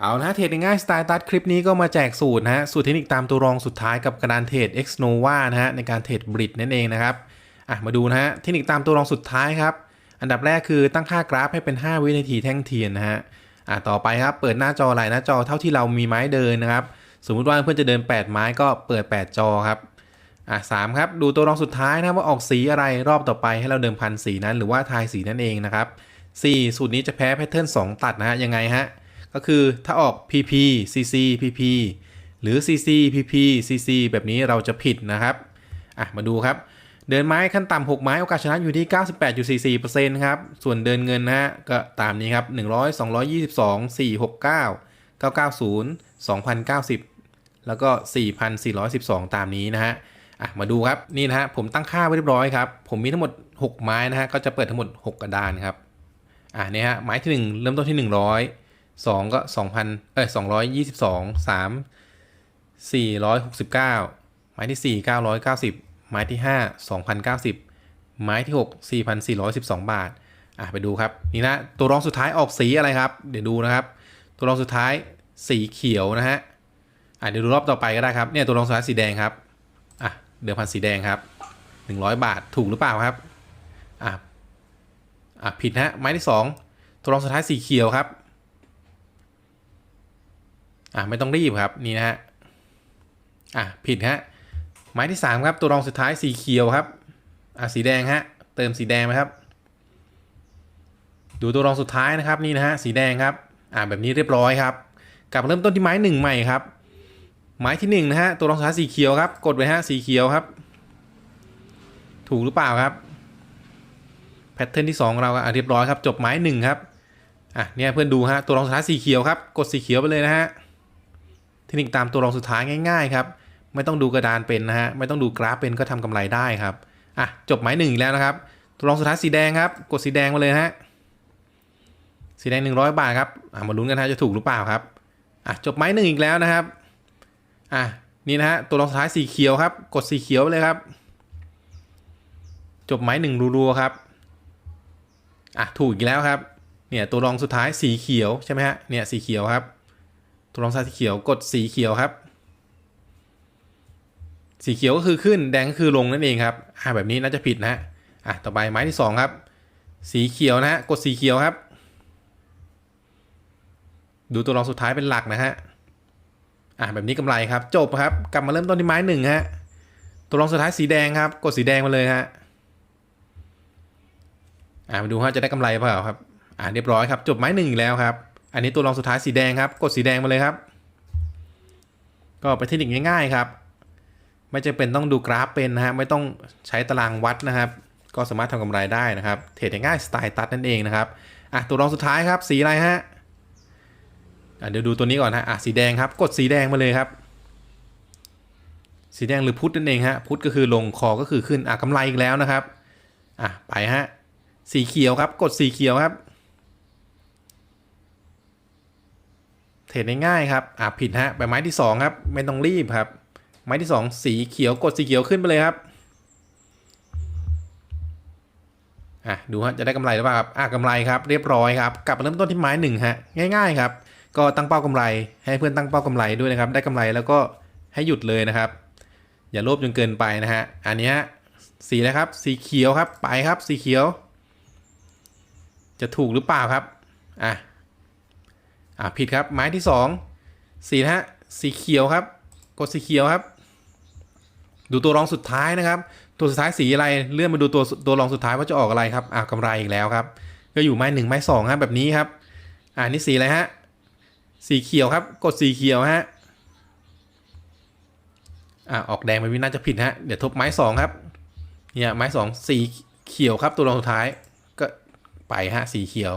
เอาละเทรดง่ายสไตล์ตัดคลิปนี้ก็มาแจกสูตรนะฮะสูตรเทคนิคตามตัวรองสุดท้ายกับกระดานเทรด X Nova นะฮะในการเทรดบริดนั่นเองนะครับอะมาดูนะฮะเทคนิคตามตัวรองสุดท้ายครับอันดับแรกคือตั้งค่ากราฟให้เป็น 5 วินาทีแท่งเทียนนะฮะอะต่อไปครับเปิดหน้าจอหลายหน้าจอเท่าที่เรามีไม้เดินนะครับสมมุติว่าเพื่อนจะเดิน 8 ไม้ก็เปิด 8 จอครับอะสามครับดูตัวรองสุดท้ายนะว่าออกสีอะไรรอบต่อไปให้เราเดิมพันสีนั้น หรือว่าทายสีนั่นเองนะครับสี่สูตรนี้จะแพ้แพทเทิร์น2ตัดนะฮะยังไงฮะ ก็คือถ้าออก PP CC PP หรือ CC PP CC แบบนี้เราจะผิดนะครับอะมาดูครับ เดินไม้ขั้นต่ำ6ไม้โอกาสชนะอยู่ที่ 98.44%ครับ ส่วนเดินเงินนะฮะก็ตามนี้ครับ 100 222 469 990 2090 แล้วก็ 4,412 ตามนี้นะฮะอะมาดูครับนี่นะฮะผมตั้งค่าไว้เรียบร้อยครับ ผมมีทั้งหมด 6 ไม้นะฮะก็จะเปิดทั้งหมด 6 กระดานครับอะเนี่ยฮะไม้ที่ 1 เริ่มต้นที่ 100 สองก็สองพันเอ้ยสองร้อยยี่สิบสองสามสี่ร้อยหกสิบเก้าไม้ที่สี่เก้าร้อยเก้าสิบไม้ที่ห้าสองพันเก้าสิบไม้ที่หกสี่พันสี่ร้อยสิบสองบาท อะไปดูครับ นี่นะ ตัวรองสุดท้ายออกสีอะไรครับ เดี๋ยวดูนะครับ ตัวรองสุดท้ายสีเขียวนะฮะ อะเดี๋ยวดูรอบต่อไปก็ได้ครับ เนี่ยตัวรองสุดท้ายสีแดงครับ อะเดือพันสีแดงครับหนึ่งร้อยบาทถูกหรือเปล่าครับ อะ อะผิดฮะไม้ที่สองตัวรองสุดท้ายสีเขียวครับ อะไม่ต้องรีบครับนี่นะฮะอะผิดฮะไม้ที่ 3 ครับ ตัวรองสุดท้ายสีเขียวครับอะสีแดงฮะเติมสีแดงไหมครับ ดูตัวรองสุดท้ายนะครับนี่นะฮะสีแดงครับอะแบบนี้เรียบร้อยครับกลับมาเริ่มต้นที่ไม้หนึ่งใหม่ครับไม้ที่1นะฮะตัวรองสุดท้ายสีเขียวครับ กดไว้ฮะสีเขียวครับ ถูกหรือเปล่าครับแพทเทิร์นที่ 2 เราอะเรียบร้อยครับจบไม้หนึ่งครับอะเนี่ยเพื่อนดูฮะตัวรองสุดท้ายสีเขียวครับ กดสีเขียวไปเลยนะฮะ นิคตามตัวรองสุดท้ายง่ายๆครับไม่ต้องดูกระดานเป็นนะฮะไม่ต้องดูกราฟเป็นก็ทำกำไรได้ครับอะจบหมายหนึ่งอีกแล้วนะครับ ตัวรองสุดท้ายสีแดงครับ กดสีแดงมาเลยฮะสีแดง 100 บาทครับอะมาลุ้นกันฮะจะถูกหรือเปล่าครับอะจบไม้หนึ่งอีกแล้วนะครับอะนี่นะฮะตัวรองสุดท้ายสีเขียวครับ กดสีเขียวไปเลยครับ จบไม้หนึ่งรัวๆครับอะถูกอีกแล้วครับเนี่ยตัวรองสุดท้ายสีเขียวใช่ไหมฮะเนี่ยสีเขียวครับ ตัวรองซ้ายสีเขียวกดสีเขียวครับ สีเขียวก็คือขึ้นแดงก็คือลงนั่นเองครับอ่าแบบนี้น่าจะผิดนะฮะอะต่อไปไม้ที่สองครับ สีเขียวนะฮะกดสีเขียวครับ ดูตัวรองสุดท้ายเป็นหลักนะฮะอะแบบนี้กำไรครับ จบครับ กลับมาเริ่มต้นที่ไม้หนึ่งฮะตัวรองสุดท้ายสีแดงครับ กดสีแดงมาเลยฮะอะมาดูว่าจะได้กำไรเปล่าครับ อะเรียบร้อยครับ จบไม้หนึ่งอีกแล้วครับ อันนี้ตัวรองสุดท้ายสีแดงครับ กดสีแดงมาเลยครับ ก็เป็นเทคนิคง่ายๆครับ ไม่จำเป็นต้องดูกราฟเป็นนะฮะไม่ต้องใช้ตารางวัดนะครับ ก็สามารถทำกำไรได้นะครับเทรดง่ายสไตล์ตัดนั่นเองนะครับอะตัวรองสุดท้ายครับ สีอะไรฮะอะเดี๋ยวดูตัวนี้ก่อนฮะอะสีแดงครับ กดสีแดงมาเลยครับ สีแดงหรือพุทธนั่นเองฮะพุทธก็คือลงคอก็คือขึ้นอะกำไรอีกแล้วนะครับอะไปฮะสีเขียวครับ กดสีเขียวครับ เทรดง่ายๆครับอ่าผิดฮะไปไม้ที่2ครับไม่ต้องรีบครับ ไม้ที่ 2 สีเขียวกดสีเขียวขึ้นไปเลยครับอะดูฮะจะได้กำไรหรือเปล่าครับอะกำไรครับเรียบร้อยครับกลับมาเริ่มต้นที่ไม้หนึ่งฮะง่าย ๆครับ ก็ตั้งเป้ากำไร ให้เพื่อนตั้งเป้ากำไรด้วยนะครับ ได้กำไรแล้วก็ให้หยุดเลยนะครับ อย่าโลภจนเกินไปนะฮะอันนี้สีอะครับ สีเขียวครับไปครับสีเขียว จะถูกหรือเปล่าครับอะ อ่าผิดครับไม้ที่สองสีนะฮะสีเขียวครับ กดสีเขียวครับ ดูตัวรองสุดท้ายนะครับ ตัวสุดท้ายสีอะไรเลื่อนมาดูตัวตัวรองสุดท้ายว่าจะออกอะไรครับอ่ากำไรอีกแล้วครับ ก็อยู่ไม้หนึ่งไม้สองฮะแบบนี้ครับอ่านี่สีอะไรฮะสีเขียวครับ กดสีเขียวฮะอ่าออกแดงไปวิน่าจะผิดฮะเดี๋ยวทบไม้สองครับเนี่ยไม้สองสีเขียวครับตัวรองสุดท้ายก็ไปฮะสีเขียว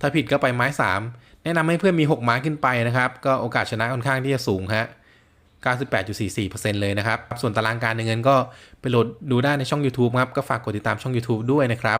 ถ้าผิดก็ไปไม้สาม แนะนำให้เพื่อนมี 6 ไม้ขึ้นไปนะครับ ก็โอกาสชนะค่อนข้างที่จะสูงฮะ 98.44%เลยนะครับ ส่วนตารางการเงินก็ไปโหลดดูได้ในช่อง YouTube ครับ ก็ฝากกดติดตามช่อง YouTube ด้วยนะครับ